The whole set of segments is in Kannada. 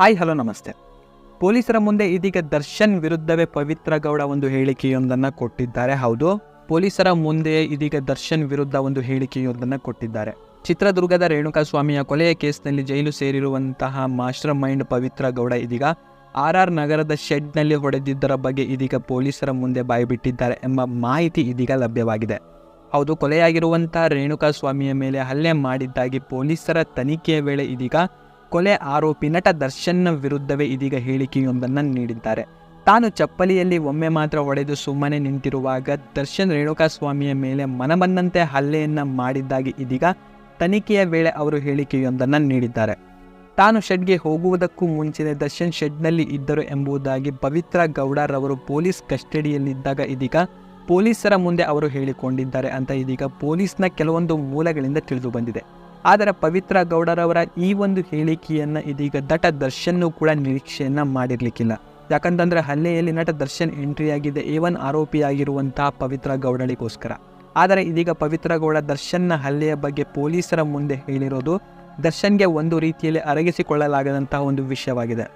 ಹಾಯ್, ಹಲೋ, ನಮಸ್ತೆ. ಪೊಲೀಸರ ಮುಂದೆ ಇದೀಗ ದರ್ಶನ್ ವಿರುದ್ಧವೇ ಪವಿತ್ರ ಗೌಡ ಒಂದು ಹೇಳಿಕೆಯೊಂದನ್ನು ಕೊಟ್ಟಿದ್ದಾರೆ. ಹೌದು, ಪೊಲೀಸರ ಮುಂದೆ ಇದೀಗ ದರ್ಶನ್ ವಿರುದ್ಧ ಒಂದು ಹೇಳಿಕೆಯೊಂದನ್ನು ಕೊಟ್ಟಿದ್ದಾರೆ. ಚಿತ್ರದುರ್ಗದ ರೇಣುಕಾಸ್ವಾಮಿಯ ಕೊಲೆಯ ಕೇಸ್ನಲ್ಲಿ ಜೈಲು ಸೇರಿರುವಂತಹ ಮಾಸ್ಟರ್ ಮೈಂಡ್ ಪವಿತ್ರ ಗೌಡ ಇದೀಗ ಆರ್ ಆರ್ ನಗರದ ಶೆಡ್ನಲ್ಲಿ ಹೊಡೆದಿದ್ದರ ಬಗ್ಗೆ ಇದೀಗ ಪೊಲೀಸರ ಮುಂದೆ ಬಾಯಿಬಿಟ್ಟಿದ್ದಾರೆ ಎಂಬ ಮಾಹಿತಿ ಇದೀಗ ಲಭ್ಯವಾಗಿದೆ. ಹೌದು ಕೊಲೆಯಾಗಿರುವಂಥ ರೇಣುಕಾಸ್ವಾಮಿಯ ಮೇಲೆ ಹಲ್ಲೆ ಮಾಡಿದ್ದಾಗಿ ಪೊಲೀಸರ ತನಿಖೆಯ ವೇಳೆ ಇದೀಗ ಕೊಲೆ ಆರೋಪಿ ನಟ ದರ್ಶನ್ನ ವಿರುದ್ಧವೇ ಇದೀಗ ಹೇಳಿಕೆಯೊಂದನ್ನು ನೀಡಿದ್ದಾರೆ. ತಾನು ಚಪ್ಪಲಿಯಲ್ಲಿ ಒಮ್ಮೆ ಮಾತ್ರ ಒಡೆದು ಸುಮ್ಮನೆ ನಿಂತಿರುವಾಗ ದರ್ಶನ್ ರೇಣುಕಾಸ್ವಾಮಿಯ ಮೇಲೆ ಮನಬಂದಂತೆ ಹಲ್ಲೆಯನ್ನು ಮಾಡಿದ್ದಾಗಿ ಇದೀಗ ತನಿಖೆಯ ವೇಳೆ ಅವರು ಹೇಳಿಕೆಯೊಂದನ್ನು ನೀಡಿದ್ದಾರೆ. ತಾನು ಶೆಡ್ಗೆ ಹೋಗುವುದಕ್ಕೂ ಮುಂಚೆನೇ ದರ್ಶನ್ ಶೆಡ್ನಲ್ಲಿ ಇದ್ದರು ಎಂಬುದಾಗಿ ಪವಿತ್ರ ಗೌಡರವರು ಪೊಲೀಸ್ ಕಸ್ಟಡಿಯಲ್ಲಿದ್ದಾಗ ಇದೀಗ ಪೊಲೀಸರ ಮುಂದೆ ಅವರು ಹೇಳಿಕೊಂಡಿದ್ದಾರೆ ಅಂತ ಇದೀಗ ಪೊಲೀಸ್ನ ಕೆಲವೊಂದು ಮೂಲಗಳಿಂದ ತಿಳಿದು ಬಂದಿದೆ. ಆದರೆ ಪವಿತ್ರ ಗೌಡರವರ ಈ ಒಂದು ಹೇಳಿಕೆಯನ್ನು ಇದೀಗ ದಟ ದರ್ಶನ್ನು ಕೂಡ ನಿರೀಕ್ಷೆಯನ್ನು ಮಾಡಿರಲಿಕ್ಕಿಲ್ಲ. ಯಾಕಂತಂದರೆ ಹಲ್ಲೆಯಲ್ಲಿ ನಟ ದರ್ಶನ್ ಎಂಟ್ರಿ ಆಗಿದೆ ಎ ಒನ್ ಆರೋಪಿಯಾಗಿರುವಂತಹ ಪವಿತ್ರ ಗೌಡಳಿಗೋಸ್ಕರ. ಆದರೆ ಇದೀಗ ಪವಿತ್ರ ಗೌಡ ದರ್ಶನ್ನ ಹಲ್ಲೆಯ ಬಗ್ಗೆ ಪೊಲೀಸರ ಮುಂದೆ ಹೇಳಿರೋದು ದರ್ಶನ್ಗೆ ಒಂದು ರೀತಿಯಲ್ಲಿ ಅರಗಿಸಿಕೊಳ್ಳಲಾಗದಂತಹ ಒಂದು ವಿಷಯವಾಗಿದೆ.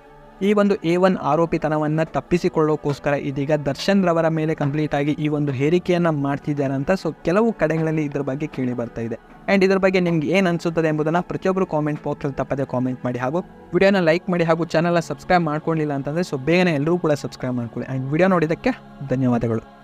ಈ ಒಂದು ಎ ಒನ್ ಆರೋಪಿತನವನ್ನು ತಪ್ಪಿಸಿಕೊಳ್ಳೋಕ್ಕೋಸ್ಕರ ಇದೀಗ ದರ್ಶನ್ ರವರ ಮೇಲೆ ಕಂಪ್ಲೀಟ್ ಆಗಿ ಈ ಒಂದು ಹೇರಿಕೆಯನ್ನು ಮಾಡ್ತಿದ್ದಾರೆ ಅಂತ ಸೊ ಕೆಲವು ಕಡೆಗಳಲ್ಲಿ ಇದರ ಬಗ್ಗೆ ಕೇಳಿ ಬರ್ತಾ ಇದೆ. ಆ್ಯಂಡ್ ಇದರ ಬಗ್ಗೆ ನಿಮ್ಗೆ ಏನು ಅನಿಸುತ್ತದೆ ಎಂಬುದನ್ನು ಪ್ರತಿಯೊಬ್ಬರು ಕಾಮೆಂಟ್ ಬಾಕ್ಸಲ್ಲಿ ತಪ್ಪದೆ ಕಾಮೆಂಟ್ ಮಾಡಿ ಹಾಗೂ ವಿಡಿಯೋನ ಲೈಕ್ ಮಾಡಿ ಹಾಗೂ ಚಾನಲ್ನ ಸಬ್ಸ್ಕ್ರೈಬ್ ಮಾಡ್ಕೊಳ್ಳಿಲ್ಲ ಅಂತಂದರೆ ಸೊ ಬೇಗನೆ ಎಲ್ಲರೂ ಕೂಡ ಸಬ್ಸ್ಕ್ರೈಬ್ ಮಾಡ್ಕೊಳ್ಳಿ. ಆ್ಯಂಡ್ ವಿಡಿಯೋ ನೋಡಿದ್ದಕ್ಕೆ ಧನ್ಯವಾದಗಳು.